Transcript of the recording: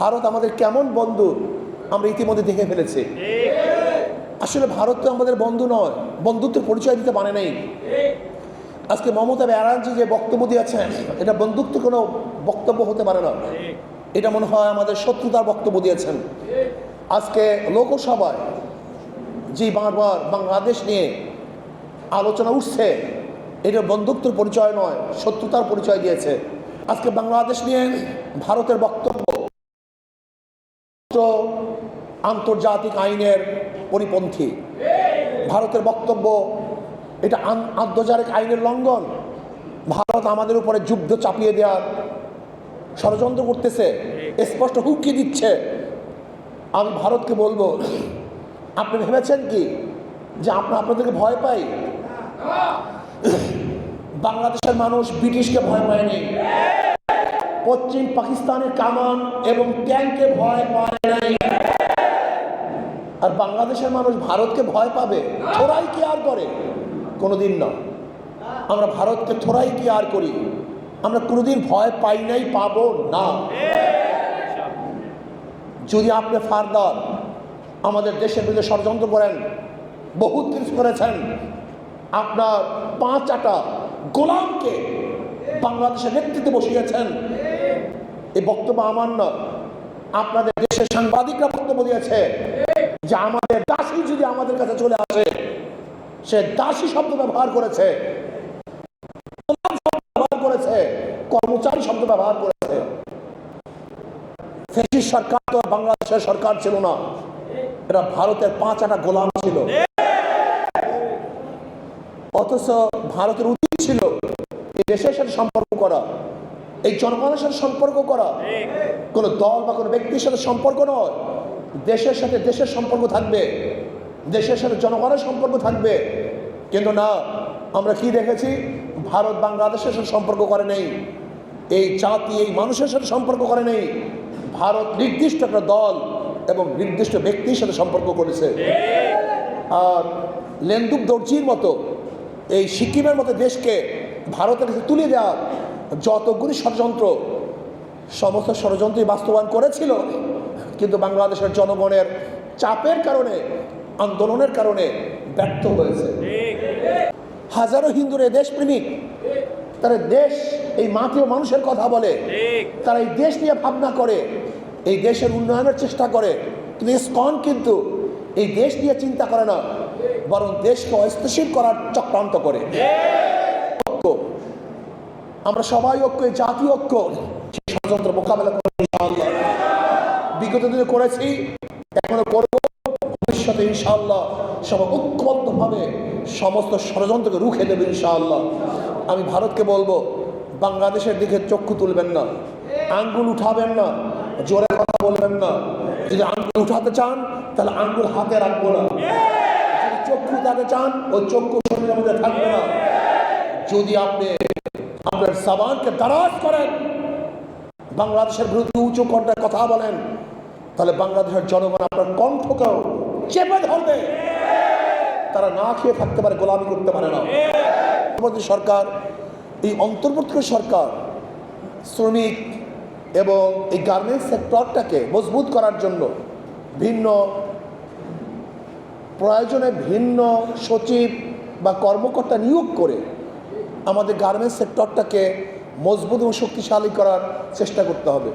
ভারত আমাদের কেমন বন্ধু আমরা ইতিমধ্যে দেখে ফেলেছি। আসলে ভারত তো আমাদের বন্ধু নয়, বন্ধুত্বের পরিচয় দিতে পারে নাই। আজকে মমতা ব্যানার্জি যে বক্তব্য দিয়েছেন, এটা বন্ধুত্ব কোনো বক্তব্য হতে পারে না। এটা মনে হয় আমাদের শত্রুতার বক্তব্য দিয়েছেন। আজকে লোকসভায় যে বারবার বাংলাদেশ নিয়ে আলোচনা উঠছে, এটা বন্ধুত্বের পরিচয় নয়, শত্রুতার পরিচয় দিয়েছে। আজকে বাংলাদেশ নিয়ে ভারতের বক্তব্য আন্তর্জাতিক আইনের পরিপন্থী। ভারতের বক্তব্য, এটা আন্তর্জাতিক আইনের লঙ্ঘন। ভারত আমাদের উপরে যুদ্ধ চাপিয়ে দেওয়ার ষড়যন্ত্র করতেছে, স্পষ্ট হুমকি দিচ্ছে। আমি ভারতকে বলব, আপনি ভেবেছেন কি যে আমরা আপনাদেরকে ভয় পাই? বাংলাদেশের মানুষ ব্রিটিশকে ভয় পায়নি। পশ্চিম পাকিস্তানের কামান এবং ট্যাঙ্কে ভয় পায় নাই। আর বাংলাদেশের মানুষ ভারতকে ভয় পাবে, থোড়াই কি আর করে? কোনোদিন না। আমরা ভারতকে থোড়াই কি আর করি? আমরা কোনোদিন ভয় পাই নাই, পাবো না। যদি আপনি ফার্দার আমাদের দেশের বিরুদ্ধে ষড়যন্ত্র করেন, বহুত কিছু করেছেন, আপনার পাঁচ আটা গোলামকে বাংলাদেশের নেতৃত্বে বসিয়েছেন, এই বক্তব্য আমার না। আপনাদের দেশের সাংবাদিকরা বক্তব্য দিয়েছে। যে আমাদের দাসী যদি আমাদের কাছে চলে আসে, সে দাসী শব্দ ব্যবহার করেছে। ব্যবহার করেছে, কর্মচারী শব্দ ব্যবহার করেছে। ফেসিস সরকার তো বাংলাদেশের সরকার ছিল না। এটা ভারতের পাঁচ আটা গোলাম ছিল। অথচ ভারতের উচিত ছিল এই দেশের সাথে সম্পর্ক করা, এই জনগণের সাথে সম্পর্ক করা। কোনো দল বা কোনো ব্যক্তির সাথে সম্পর্ক নয়। দেশের সাথে দেশের সম্পর্ক থাকবে। দেশের সাথে জনগণের সম্পর্ক থাকবে। কিন্তু না, আমরা কি দেখেছি? ভারত বাংলাদেশের সাথে সম্পর্ক করে নেই। এই জাতি, এই মানুষের সাথে সম্পর্ক করে নেই। ভারত নির্দিষ্ট একটা দল এবং নির্দিষ্ট ব্যক্তির সাথে সম্পর্ক করেছে। আর লেন্দুক দর্জির মতো এই সিকিমের মতো দেশকে ভারতের কাছে তুলে দেওয়ার যতগুলি ষড়যন্ত্র, সমস্ত ষড়যন্ত্রই বাস্তবায়ন করেছিল। কিন্তু বাংলাদেশের জনগণের চাপের কারণে, আন্দোলনের কারণে ব্যর্থ হয়েছে। হাজারো হিন্দুর দেশপ্রেমিক, তারা দেশ, এই মাটি ও মানুষের কথা বলে, তারা এই দেশ নিয়ে ভাবনা করে, এই দেশের উন্নয়নের চেষ্টা করে। কিন্তু ইসকন কিন্তু এই দেশ নিয়ে চিন্তা করে না, বরং দেশকে অস্থিতিশীল করার চক্রান্ত করে। আমরা সবাই ঐক্য জাতীয় ঐক্য ষড়যন্ত্র মোকাবেলা করে বিগত দিনে করেছি, এখনও করব। ভবিষ্যতে ইনশাআল্লাহ সব ঐক্যবদ্ধভাবে সমস্ত ষড়যন্ত্রকে রুখে দেবে ইনশাআল্লাহ। আমি ভারতকে বলব, বাংলাদেশের দিকে চক্ষু তুলবেন না, আঙ্গুল উঠাবেন না, জোরে কথা বলবেন না। যদি আঙ্গুল উঠাতে চান, তাহলে আঙ্গুল হাতে রাখব না। যদি চক্ষু তাকে চান, ওই চক্ষু শরীরের মধ্যে থাকবে না। যদি আপনি আপনার সাবানকে দারাজ করেন, বাংলাদেশের বিরুদ্ধে উঁচু কণ্ঠে কথা বলেন তাহলে বাংলাদেশের জনগণ আপনার কণ্ঠকেও চেপে ধরবে। তারা না খেয়ে থাকতে পারে, গোলামি করতে পারে না। অন্তর্বর্তী সরকার, এই অন্তর্বর্তী সরকার, শ্রমিক এবং এই গার্মেন্টস সেক্টরটাকে মজবুত করার জন্য ভিন্ন প্রয়োজনে ভিন্ন সচিব বা কর্মকর্তা নিয়োগ করে আমাদের গার্মেন্টস সেক্টরটাকে মজবুত এবং শক্তিশালী করার চেষ্টা করতে হবে।